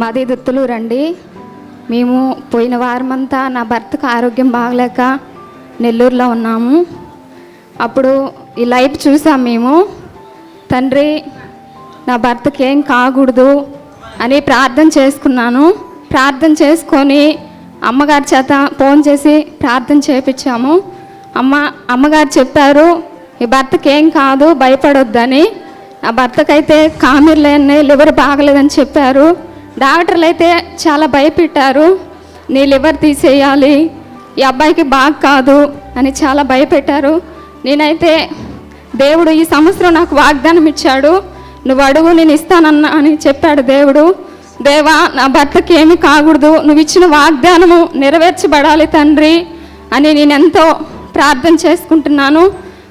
మాది దుత్తులు రండి. మేము పోయిన వారమంతా నా భర్తకు ఆరోగ్యం బాగలేక నెల్లూరులో ఉన్నాము. అప్పుడు ఈ లైఫ్ చూసాం మేము. తండ్రి నా భర్తకి ఏం కాకూడదు అని ప్రార్థన చేసుకున్నాను. ప్రార్థన చేసుకొని అమ్మగారి చేత ఫోన్ చేసి ప్రార్థన చేపించాము. అమ్మ అమ్మగారు చెప్పారు ఈ భర్తకి ఏం కాదు భయపడొద్దని. నా భర్తకైతే కామిర్లేని లివర్ బాగలేదని చెప్పారు. డాక్టర్లు అయితే చాలా భయపెట్టారు. నీ లివర్ తీసేయాలి. ఈ అబ్బాయికి బాగా కాదు అని చాలా భయపెట్టారు. నేనైతే దేవుడు ఈ సంవత్సరం నాకు వాగ్దానం ఇచ్చాడు. నువ్వు అడుగు నేను ఇస్తానన్నా అని చెప్పాడు దేవుడు. దేవా నా భర్తకి ఏమి కాకూడదు. నువ్వు ఇచ్చిన వాగ్దానము నెరవేర్చబడాలి తండ్రి అని నేను ఎంతో ప్రార్థన చేసుకుంటున్నాను.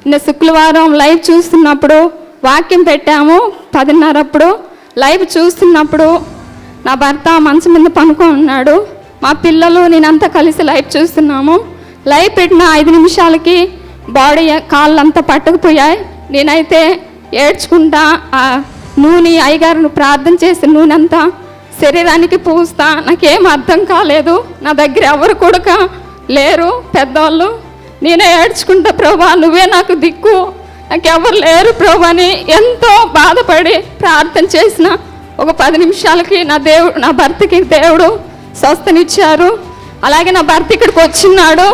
నిన్న శుక్రవారం లైవ్ చూస్తున్నప్పుడు వాక్యం పెట్టాము పదిన్నరప్పుడు. లైవ్ చూస్తున్నప్పుడు నా భర్త మంచం మీద పనుకో ఉన్నాడు. మా పిల్లలు నేనంతా కలిసి లైఫ్ చూస్తున్నాము. లైవ్ పెట్టిన ఐదు నిమిషాలకి బాడీ కాళ్ళంతా పట్టుకుపోయాయి. నేనైతే ఏడ్చుకుంటా ఆ నూనె అయ్యగారు ప్రార్థన చేసి నూనె అంతా శరీరానికి పూస్తా. నాకేం అర్థం కాలేదు. నా దగ్గర ఎవరు కొడుక లేరు పెద్దవాళ్ళు నేనే ఏడ్చుకుంటా ప్రభా నువ్వే నాకు దిక్కు. నాకెవరు లేరు ప్రభు అని ఎంతో బాధపడి ప్రార్థన చేసిన ఒక పది నిమిషాలకి నా దేవుడు నా భర్తకి దేవుడు స్వస్థనిచ్చారు. అలాగే నా భర్త ఇక్కడికి వచ్చిన్నాడు.